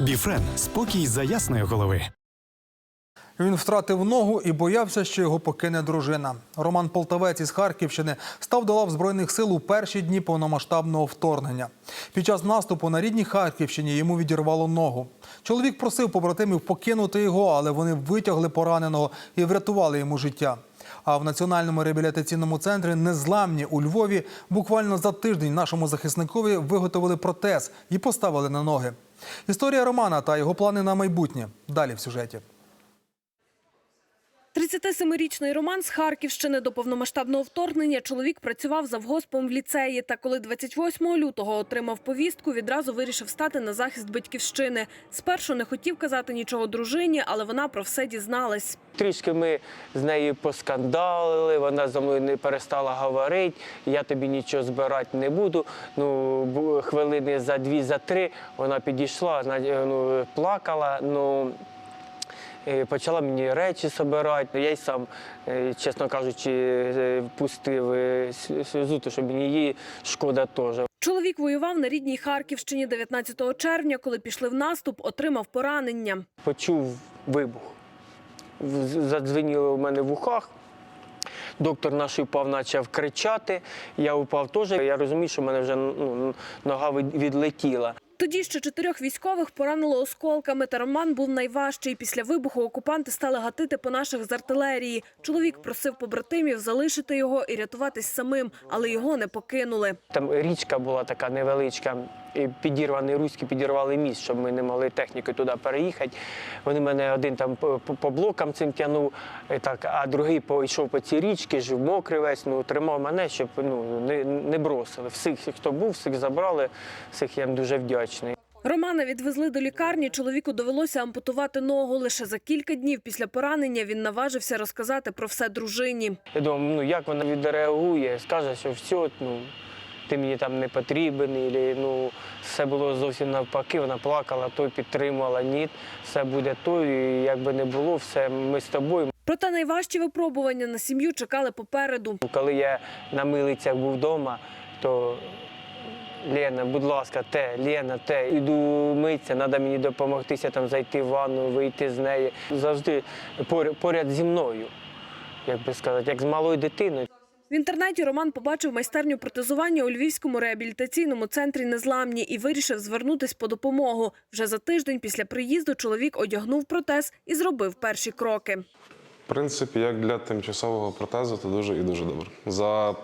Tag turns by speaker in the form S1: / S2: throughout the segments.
S1: Біфрен спокій за ясної голови.
S2: Він втратив ногу і боявся, що його покине дружина. Роман Полтавець із Харківщини став до лав збройних сил у перші дні повномасштабного вторгнення. Під час наступу на рідній Харківщині йому відірвало ногу. Чоловік просив побратимів покинути його, але вони витягли пораненого і врятували йому життя. А в національному реабілітаційному центрі Незламні у Львові буквально за тиждень нашому захисникові виготовили протез і поставили на ноги. Історія Романа та його плани на майбутнє далі в сюжеті.
S3: 37-річний Роман з Харківщини до повномасштабного вторгнення чоловік працював завгоспом в ліцеї. Та коли 28 лютого отримав повістку, відразу вирішив стати на захист батьківщини. Спершу не хотів казати нічого дружині, але вона про все дізналась.
S4: Трішки ми з нею поскандалили, вона за мною не перестала говорити, я тобі нічого збирати не буду. Ну, хвилини за дві, за три вона підійшла, ну, плакала. Ну, Почала мені речі збирати. Я й сам, е, чесно кажучи, е, пустив е, сльозу, тому що мені її шкода теж.
S3: Чоловік воював на рідній Харківщині 19 червня. Коли пішли в наступ, отримав поранення.
S4: почув вибух. Задзвеніло в мене в ухах. Доктор наш упав, почав кричати. Я упав теж. Я розумію, що в мене вже ну, нога відлетіла.
S3: Тоді ще чотирьох військових поранило осколками. Та Роман був найважчий. Після вибуху окупанти стали гатити по наших з артилерії. Чоловік просив побратимів залишити його і рятуватись самим, але його не покинули.
S4: Там річка була така невеличка, підірваний руські підірвали міст, щоб ми не могли технікою туди переїхати. Вони мене один там по, блокам цим тягнув, так, а другий йшов по цій річці, жив мокрий весь, ну, тримав мене, щоб ну, не, не бросили. Всіх, хто був, всіх забрали, всіх я їм дуже вдячний.
S3: Романа відвезли до лікарні. Чоловіку довелося ампутувати ногу. Лише за кілька днів після поранення він наважився розказати про все дружині.
S4: Я думав, ну як вона відреагує, скаже, що все, ну, ти мені там не потрібен, і, ну, все було зовсім навпаки, вона плакала, той підтримувала, ні, все буде то, і як би не було, все ми з тобою.
S3: Проте найважчі випробування на сім'ю чекали попереду.
S4: Коли я на милицях був вдома, то Лена, будь ласка, те, Лена, те, іду митися, треба мені допомогтися там зайти в ванну, вийти з неї. Завжди поряд, поряд зі мною, як би сказати, як з малою дитиною.
S3: В інтернеті Роман побачив майстерню протезування у Львівському реабілітаційному центрі Незламні і вирішив звернутись по допомогу. Вже за тиждень після приїзду чоловік одягнув протез і зробив перші кроки.
S5: В принципі, як для тимчасового протезу, то дуже і дуже добре. За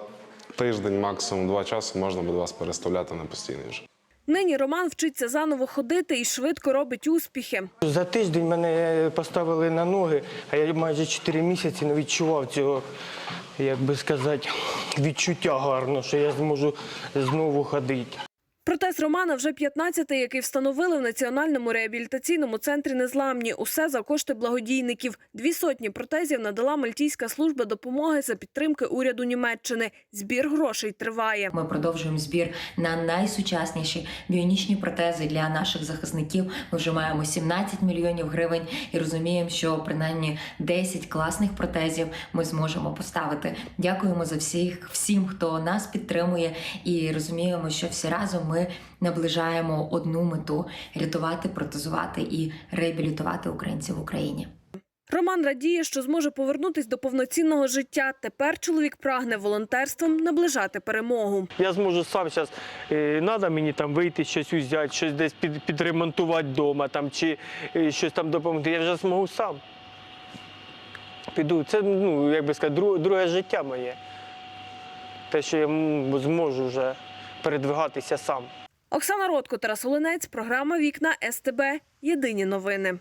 S5: тиждень, максимум два часи можна буде вас переставляти на постійний вже.
S3: Нині Роман вчиться заново ходити і швидко робить успіхи.
S4: За тиждень мене поставили на ноги, а я майже 4 місяці не відчував цього, як би сказати, відчуття гарно, що я зможу знову ходити.
S3: Протез Романа вже 15-й, який встановили в Національному реабілітаційному центрі Незламні. Усе за кошти благодійників. Дві сотні протезів надала Мальтійська служба допомоги за підтримки уряду Німеччини. Збір грошей триває.
S6: Ми продовжуємо збір на найсучасніші біонічні протези для наших захисників. Ми вже маємо 17 мільйонів гривень і розуміємо, що принаймні 10 класних протезів ми зможемо поставити. Дякуємо за всіх, всім, хто нас підтримує, і розуміємо, що всі разом ми наближаємо одну мету рятувати, протезувати і реабілітувати українців в Україні.
S3: Роман радіє, що зможе повернутись до повноцінного життя. Тепер чоловік прагне волонтерством наближати перемогу.
S4: Я зможу сам зараз, треба мені там вийти, щось взяти, щось десь під, підремонтувати вдома там, чи е, щось там допомогти. Я вже зможу сам. Піду. Це, ну, як би сказати, друге, друге життя моє. Те, що я зможу вже передвигатися сам.
S3: Оксана Ротко, Тарас Волинець, програма Вікна СТБ. Єдині новини.